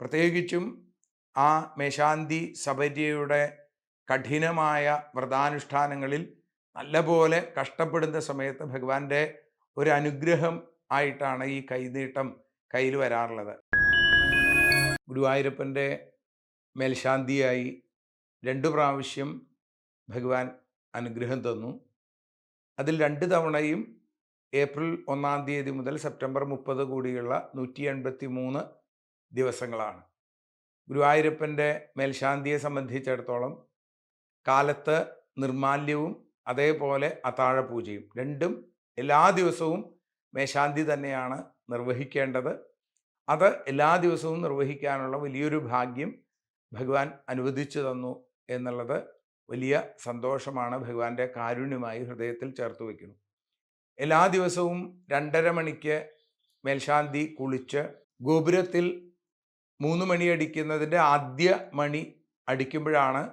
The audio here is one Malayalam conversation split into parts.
പ്രത്യേകിച്ചും ആ മേശാന്തി സബര്യയുടെ കഠിനമായ വ്രതാനുഷ്ഠാനങ്ങളിൽ നല്ലപോലെ കഷ്ടപ്പെടുന്ന സമയത്ത് ഭഗവാന്റെ ഒരു അനുഗ്രഹം ആയിട്ടാണ് ഈ കൈനീട്ടം കയ്യിൽ വരാറുള്ളത്. ഗുരുവായൂരപ്പന്റെ മേൽശാന്തിയായി രണ്ടു പ്രാവശ്യം ഭഗവാൻ അനുഗ്രഹം തന്നു. അതിൽ രണ്ട് തവണയും ഏപ്രിൽ ഒന്നാം തീയതി മുതൽ സെപ്റ്റംബർ മുപ്പത് കൂടിയുള്ള നൂറ്റി എൺപത്തി മൂന്ന് ദിവസങ്ങളാണ്. ഗുരുവായൂരപ്പന്റെ മേൽശാന്തിയെ സംബന്ധിച്ചിടത്തോളം കാലത്ത് നിർമാല്യവും അതേപോലെ അത്താഴ പൂജയും രണ്ടും എല്ലാ ദിവസവും മേശാന്തി തന്നെയാണ് നിർവഹിക്കേണ്ടത്. അത് എല്ലാ ദിവസവും നിർവഹിക്കാനുള്ള വലിയൊരു ഭാഗ്യം ഭഗവാൻ അനുവദിച്ചു തന്നു എന്നുള്ളത് വലിയ സന്തോഷമാണ് ഭഗവാന്റെ കാരുണ്യമായി ഹൃദയത്തിൽ ചേർത്ത് വയ്ക്കുന്നു. എല്ലാ ദിവസവും രണ്ടര മണിക്ക് മേൽശാന്തി കുളിച്ച് ഗോപുരത്തിൽ മൂന്ന് മണി അടിക്കുന്നതിന്റെ ആദ്യ മണി അടിക്കുമ്പോഴാണ്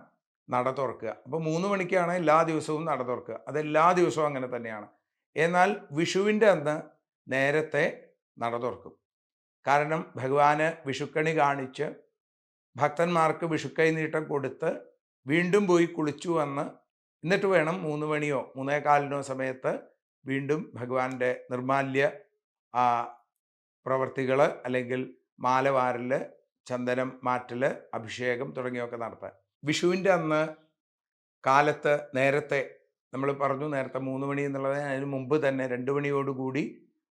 നട തുറക്കുക. അപ്പോൾ മൂന്ന് മണിക്കാണ് എല്ലാ ദിവസവും നട തുറക്കുക. അതെല്ലാ ദിവസവും അങ്ങനെ തന്നെയാണ്. എന്നാൽ വിഷുവിന്റെ അന്ന് നേരത്തെ നട തുറക്കും. കാരണം ഭഗവാന് വിഷുക്കണി കാണിച്ച് ഭക്തന്മാർക്ക് വിഷുക്കൈ നീട്ടം കൊടുത്ത് വീണ്ടും പോയി കുളിച്ചു വന്ന് എന്നിട്ട് വേണം മൂന്ന് മണിയോ മൂന്നേ കാലിനോ സമയത്ത് വീണ്ടും ഭഗവാന്റെ നിർമാല്യ പ്രവർത്തികൾ അല്ലെങ്കിൽ മാല വാരൽ ചന്ദനം മാറ്റൽ അഭിഷേകം തുടങ്ങിയൊക്കെ നടത്താൻ. വിഷുവിന്റെ അന്ന് കാലത്ത് നേരത്തെ നമ്മൾ പറഞ്ഞു നേരത്തെ മൂന്ന് മണി എന്നുള്ളത് അതിന് മുമ്പ് തന്നെ രണ്ട് മണിയോടുകൂടി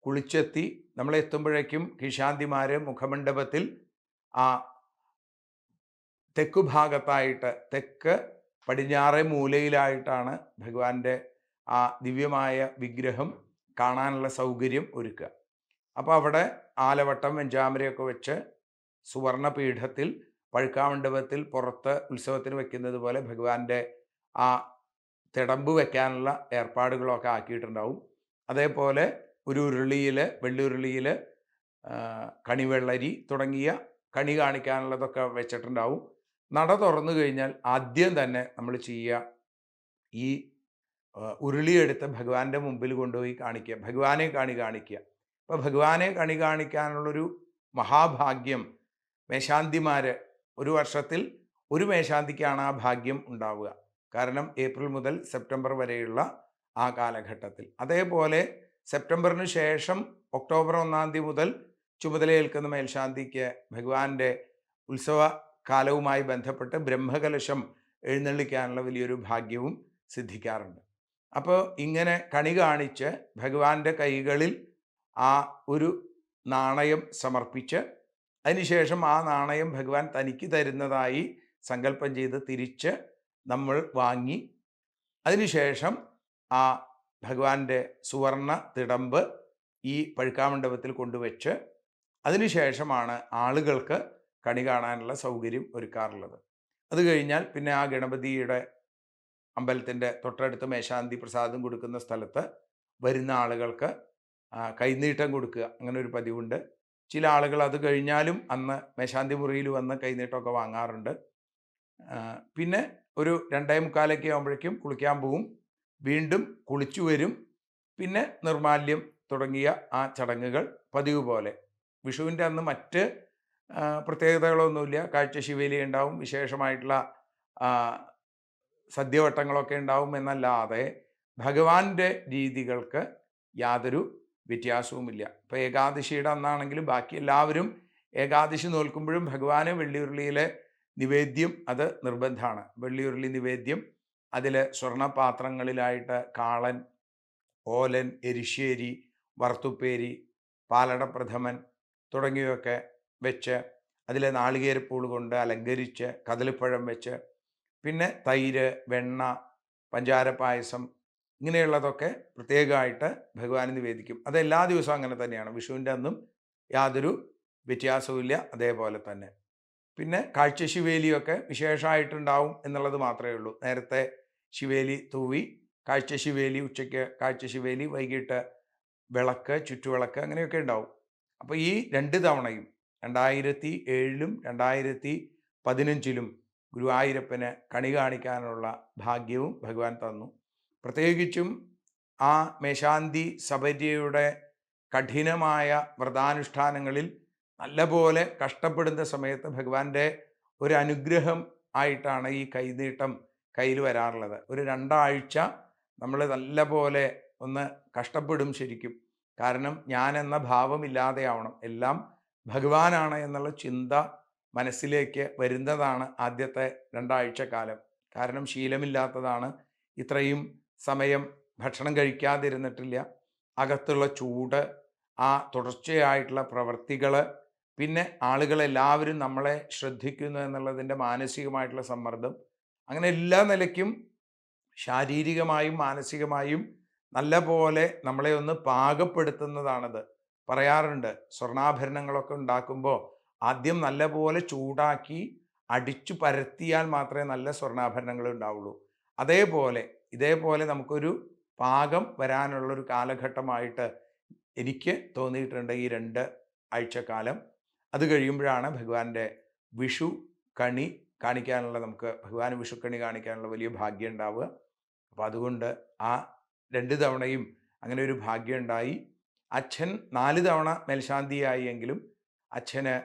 കുളിച്ചെത്തി നമ്മളെത്തുമ്പോഴേക്കും കിഷാന്തിമാർ മുഖമണ്ഡപത്തിൽ ആ തെക്കു ഭാഗത്തായിട്ട് തെക്ക് പടിഞ്ഞാറെ മൂലയിലായിട്ടാണ് ഭഗവാന്റെ ആ ദിവ്യമായ വിഗ്രഹം കാണാനുള്ള സൗകര്യം ഒരുക്കുക. അപ്പോൾ അവിടെ ആലവട്ടം വെഞ്ചാമരയൊക്കെ വെച്ച് സുവർണപീഠത്തിൽ പഴുക്കാമണ്ഡപത്തിൽ പുറത്ത് ഉത്സവത്തിന് വെക്കുന്നത് പോലെ ഭഗവാന്റെ ആ തിടമ്പ് വെക്കാനുള്ള ഏർപ്പാടുകളൊക്കെ ആക്കിയിട്ടുണ്ടാവും. അതേപോലെ ഒരു ഉരുളിയിൽ വെള്ളുരുളിയിൽ കണിവെള്ളരി തുടങ്ങിയ കണി കാണിക്കാനുള്ളതൊക്കെ വെച്ചിട്ടുണ്ടാവും. നട തുറന്നു കഴിഞ്ഞാൽ ആദ്യം തന്നെ നമ്മൾ ചെയ്യുക ഈ ഉരുളിയെടുത്ത് ഭഗവാന്റെ മുമ്പിൽ കൊണ്ടുപോയി കാണിക്കുക. ഭഗവാനെ കാണി കാണിക്കുക. അപ്പോൾ ഭഗവാനെ കണി കാണിക്കാനുള്ളൊരു മഹാഭാഗ്യം മേശാന്തിമാർ ഒരു വർഷത്തിൽ ഒരു മേശാന്തിക്കാണ് ആ ഭാഗ്യം ഉണ്ടാവുക. കാരണം ഏപ്രിൽ മുതൽ സെപ്റ്റംബർ വരെയുള്ള ആ കാലഘട്ടത്തിൽ. അതേപോലെ സെപ്റ്റംബറിന് ശേഷം ഒക്ടോബർ ഒന്നാം തീയതി മുതൽ ചുമതലയേൽക്കുന്ന മേൽശാന്തിക്ക് ഭഗവാന്റെ ഉത്സവ കാലവുമായി ബന്ധപ്പെട്ട് ബ്രഹ്മകലശം എഴുന്നള്ളിക്കാനുള്ള വലിയൊരു ഭാഗ്യവും സിദ്ധിക്കാറുണ്ട്. അപ്പോൾ ഇങ്ങനെ കണി കാണിച്ച് ഭഗവാന്റെ കൈകളിൽ ആ ഒരു നാണയം സമർപ്പിച്ച് അതിനുശേഷം ആ നാണയം ഭഗവാൻ തനിക്ക് തരുന്നതായി സങ്കല്പം ചെയ്ത് തിരിച്ച് നമ്മൾ വാങ്ങി. അതിനുശേഷം ആ ഭഗവാന്റെ സുവർണ തിടമ്പ് ഈ പഴുക്കാമണ്ഡപത്തിൽ കൊണ്ടുവച്ച് അതിനുശേഷമാണ് ആളുകൾക്ക് കണി കാണാനുള്ള സൗകര്യം ഒരുക്കാറുള്ളത്. അത് കഴിഞ്ഞാൽ പിന്നെ ആ ഗണപതിയുടെ അമ്പലത്തിന്റെ തൊട്ടടുത്ത് മേശാന്തി പ്രസാദം കൊടുക്കുന്ന സ്ഥലത്ത് വരുന്ന ആളുകൾക്ക് കൈനീട്ടം കൊടുക്കുക. അങ്ങനെ ഒരു പതിവുണ്ട്. ചില ആളുകൾ അത് കഴിഞ്ഞാലും അന്ന് മേശാന്തി മുറിയിൽ വന്ന് കൈനീട്ടമൊക്കെ വാങ്ങാറുണ്ട്. പിന്നെ ഒരു രണ്ടേ മുക്കാലൊക്കെ ആകുമ്പോഴേക്കും കുളിക്കാൻ പോവും. വീണ്ടും കുളിച്ചു വരും. പിന്നെ നിർമാല്യം തുടങ്ങിയ ആ ചടങ്ങുകൾ പതിവ് പോലെ. വിഷുവിന്റെ അന്ന് മറ്റ് പ്രത്യേകതകളൊന്നുമില്ല. കാഴ്ച ശിവേലി ഉണ്ടാവും. വിശേഷമായിട്ടുള്ള സദ്യവട്ടങ്ങളൊക്കെ ഉണ്ടാവും എന്നല്ലാതെ ഭഗവാന്റെ രീതികൾക്ക് യാതൊരു വ്യത്യാസവുമില്ല. ഇപ്പോൾ ഏകാദശിയുടെ അന്നാണെങ്കിലും ബാക്കി എല്ലാവരും ഏകാദശി നോൽക്കുമ്പോഴും ഭഗവാന് വെള്ളിയുരുളിയിലെ നിവേദ്യം അത് നിർബന്ധമാണ്. വെള്ളിയുരുളി നിവേദ്യം അതിൽ സ്വർണപാത്രങ്ങളിലായിട്ട് കാളൻ ഓലൻ എരിശ്ശേരി വറുത്തുപ്പേരി പാലടപ്രഥമൻ തുടങ്ങിയവയൊക്കെ വെച്ച് അതിലെ നാളികേരപ്പൂൾ കൊണ്ട് അലങ്കരിച്ച് കദളിപ്പഴം വെച്ച് പിന്നെ തൈര് വെണ്ണ പഞ്ചാര പായസം ഇങ്ങനെയുള്ളതൊക്കെ പ്രത്യേകമായിട്ട് ഭഗവാൻ നിവേദിക്കും അത് എല്ലാ ദിവസവും അങ്ങനെ തന്നെയാണ്. വിഷുവിന്റെ അന്നും യാതൊരു വ്യത്യാസവുമില്ല. അതേപോലെ തന്നെ. പിന്നെ കാഴ്ച ശിവേലിയൊക്കെ വിശേഷമായിട്ടുണ്ടാവും എന്നുള്ളത് മാത്രമേ ഉള്ളൂ. നേരത്തെ ശിവേലി തൂവി കാഴ്ച ശിവേലി ഉച്ചയ്ക്ക് കാഴ്ച ശിവേലി വൈകിട്ട് വിളക്ക് ചുറ്റുവിളക്ക് അങ്ങനെയൊക്കെ ഉണ്ടാവും. അപ്പോൾ ഈ രണ്ട് തവണയും രണ്ടായിരത്തി ഏഴിലും രണ്ടായിരത്തി പതിനഞ്ചിലും ഗുരുവായൂരപ്പന് കണി കാണിക്കാനുള്ള ഭാഗ്യവും ഭഗവാൻ തന്നു. പ്രത്യേകിച്ചും ആ മേശാന്തി സബര്യയുടെ കഠിനമായ വ്രതാനുഷ്ഠാനങ്ങളിൽ നല്ലപോലെ കഷ്ടപ്പെടുന്ന സമയത്ത് ഭഗവാന്റെ ഒരു അനുഗ്രഹം ആയിട്ടാണ് ഈ കൈനീട്ടം കയ്യിൽ വരാറുള്ളത്. ഒരു രണ്ടാഴ്ച നമ്മൾ നല്ലപോലെ ഒന്ന് കഷ്ടപ്പെടും ശരിക്കും. കാരണം ഞാൻ എന്ന ഭാവം ഇല്ലാതെയാവണം. എല്ലാം ഭഗവാനാണ് എന്നുള്ള ചിന്ത മനസ്സിലേക്ക് വരുന്നതാണ് ആദ്യത്തെ രണ്ടാഴ്ച കാലം കാരണം ശീലമില്ലാത്തതാണ് ഇത്രയും സമയം ഭക്ഷണം കഴിക്കാതിരുന്നിട്ടില്ല. അകത്തുള്ള ചൂട് ആ തുടർച്ചയായിട്ടുള്ള പ്രവൃത്തികൾ പിന്നെ ആളുകളെല്ലാവരും നമ്മളെ ശ്രദ്ധിക്കുന്നു എന്നുള്ളതിന്റെ മാനസികമായിട്ടുള്ള സമ്മർദ്ദം. അങ്ങനെ എല്ലാ നിലയ്ക്കും ശാരീരികമായും മാനസികമായും നല്ല പോലെ നമ്മളെ ഒന്ന് പാകപ്പെടുത്തുന്നതാണത്. പറയാറുണ്ട് സ്വർണാഭരണങ്ങളൊക്കെ ഉണ്ടാക്കുമ്പോൾ ആദ്യം നല്ല പോലെ ചൂടാക്കി അടിച്ചു പരത്തിയാൽ മാത്രമേ നല്ല സ്വർണാഭരണങ്ങൾ ഉണ്ടാവുള്ളൂ. അതേപോലെ ഇതേപോലെ നമുക്കൊരു പാകം വരാനുള്ളൊരു കാലഘട്ടമായിട്ട് എനിക്ക് തോന്നിയിട്ടുണ്ട് ഈ രണ്ട് ആഴ്ചക്കാലം. അത് കഴിയുമ്പോഴാണ് ഭഗവാന്റെ വിഷു കണി കാണിക്കാനുള്ള നമുക്ക് ഭഗവാൻ വിഷുക്കണി കാണിക്കാനുള്ള വലിയ ഭാഗ്യം ഉണ്ടാവുക. അപ്പോൾ അതുകൊണ്ട് ആ രണ്ട് തവണയും അങ്ങനെ ഒരു ഭാഗ്യം ഉണ്ടായി. അച്ഛൻ നാല് തവണ മേൽശാന്തിയായി എങ്കിലും അച്ഛന്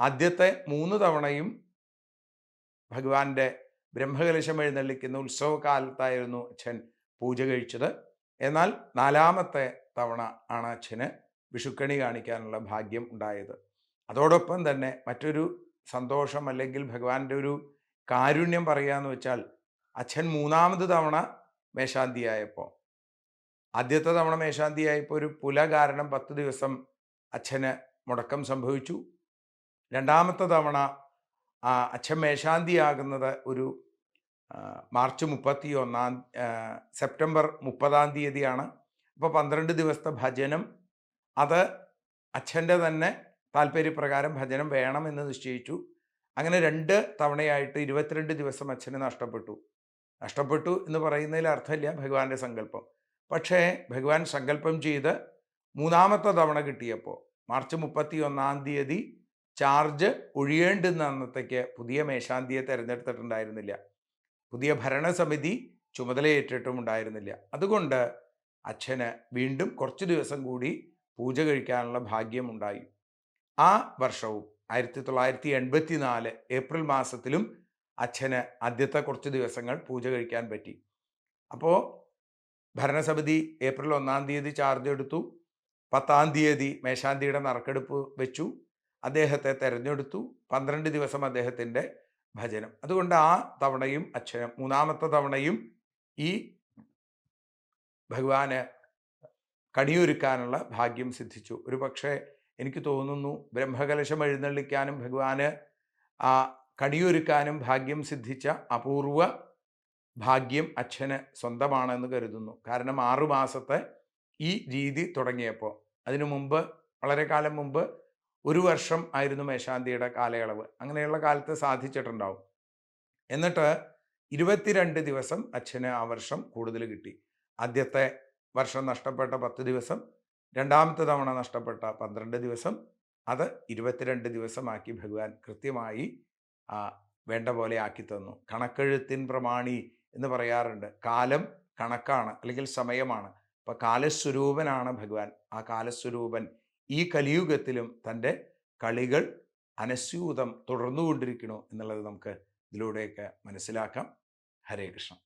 ആദ്യത്തെ മൂന്ന് തവണയും ഭഗവാന്റെ ബ്രഹ്മകലശം എഴുന്നള്ളിക്കുന്ന ഉത്സവകാലത്തായിരുന്നു അച്ഛൻ പൂജ കഴിച്ചത്. എന്നാൽ നാലാമത്തെ തവണ ആണ് അച്ഛന് വിഷുക്കണി കാണിക്കാനുള്ള ഭാഗ്യം ഉണ്ടായത്. അതോടൊപ്പം തന്നെ മറ്റൊരു സന്തോഷം അല്ലെങ്കിൽ ഭഗവാന്റെ ഒരു കാരുണ്യം പറയുകയെന്ന് വെച്ചാൽ അച്ഛൻ മൂന്നാമത് തവണ മേശാന്തിയായപ്പോൾ ആദ്യത്തെ തവണ മേശാന്തിയായപ്പോൾ ഒരു പുല കാരണം പത്ത് ദിവസം അച്ഛന് മുടക്കം സംഭവിച്ചു. രണ്ടാമത്തെ തവണ അച്ഛൻ മേശാന്തിയാകുന്നത് ഒരു മാർച്ച് മുപ്പത്തി ഒന്നാം സെപ്റ്റംബർ മുപ്പതാം തീയതിയാണ്. അപ്പോൾ പന്ത്രണ്ട് ദിവസത്തെ ഭജനം. അത് അച്ഛന്റെ തന്നെ താല്പര്യപ്രകാരം ഭജനം വേണമെന്ന് നിശ്ചയിച്ചു. അങ്ങനെ രണ്ട് തവണയായിട്ട് ഇരുപത്തിരണ്ട് ദിവസം അച്ഛന് നഷ്ടപ്പെട്ടു. നഷ്ടപ്പെട്ടു എന്ന് പറയുന്നതിൽ അർത്ഥമില്ല ഭഗവാന്റെ സങ്കല്പം. പക്ഷേ ഭഗവാൻ സങ്കല്പം ചെയ്ത് മൂന്നാമത്തെ തവണ കിട്ടിയപ്പോൾ മാർച്ച് മുപ്പത്തി ഒന്നാം തീയതി ചാർജ് ഒഴിയേണ്ടുന്ന അന്നത്തേക്ക് പുതിയ മേശാന്തിയെ തിരഞ്ഞെടുത്തിട്ടുണ്ടായിരുന്നില്ല. പുതിയ ഭരണസമിതി ചുമതലയേറ്റിട്ടും ഉണ്ടായിരുന്നില്ല. അതുകൊണ്ട് അച്ഛന് വീണ്ടും കുറച്ച് ദിവസം കൂടി പൂജ കഴിക്കാനുള്ള ഭാഗ്യമുണ്ടായി. ആ വർഷവും ആയിരത്തി തൊള്ളായിരത്തി എൺപത്തി നാല് ഏപ്രിൽ മാസത്തിലും അച്ഛന് ആദ്യത്തെ കുറച്ച് ദിവസങ്ങൾ പൂജ കഴിക്കാൻ പറ്റി. അപ്പോൾ ഭരണസമിതി ഏപ്രിൽ ഒന്നാം തീയതി ചാർജ് എടുത്തു. പത്താം തീയതി മേശാന്തിയുടെ നറുക്കെടുപ്പ് വെച്ചു. അദ്ദേഹത്തെ തെരഞ്ഞെടുത്തു. പന്ത്രണ്ട് ദിവസം അദ്ദേഹത്തിന്റെ ഭജനം. അതുകൊണ്ട് ആ തവണയും അച്ഛനും മൂന്നാമത്തെ തവണയും ഈ ഭഗവാന് കണിയൊരുക്കാനുള്ള ഭാഗ്യം സിദ്ധിച്ചു. ഒരു പക്ഷേ എനിക്ക് തോന്നുന്നു ബ്രഹ്മകലശം എഴുന്നള്ളിക്കാനും ഭഗവാന് ആ കണിയൊരുക്കാനും ഭാഗ്യം സിദ്ധിച്ച അപൂർവ ഭാഗ്യം അച്ഛന് സ്വന്തമാണെന്ന് കരുതുന്നു. കാരണം ആറുമാസത്തെ ഈ രീതി തുടങ്ങിയപ്പോൾ. അതിനു മുമ്പ് വളരെ കാലം മുമ്പ് ഒരു വർഷം ആയിരുന്നു മേശാന്തിയുടെ കാലയളവ്. അങ്ങനെയുള്ള കാലത്ത് സാധിച്ചിട്ടുണ്ടാവും. എന്നിട്ട് ഇരുപത്തിരണ്ട് ദിവസം അച്ഛന് ആ വർഷം കൂടുതൽ കിട്ടി. ആദ്യത്തെ വർഷം നഷ്ടപ്പെട്ട പത്ത് ദിവസം രണ്ടാമത്തെ തവണ നഷ്ടപ്പെട്ട പന്ത്രണ്ട് ദിവസം അത് ഇരുപത്തിരണ്ട് ദിവസമാക്കി ഭഗവാൻ കൃത്യമായി വേണ്ട പോലെ ആക്കി തന്നു. കണക്കെഴുത്തിൻ പ്രമാണി എന്ന് പറയാറുണ്ട്. കാലം കണക്കാണ് അല്ലെങ്കിൽ സമയമാണ്. അപ്പം കാലസ്വരൂപനാണ് ഭഗവാൻ. ആ കാലസ്വരൂപൻ ഈ കലിയുഗത്തിലും തന്റെ കളികൾ അനസ്യൂതം തുടർന്നുകൊണ്ടിരിക്കണോ എന്നുള്ളത് നമുക്ക് ഇതിലൂടെയൊക്കെ മനസ്സിലാക്കാം. ഹരേ കൃഷ്ണ.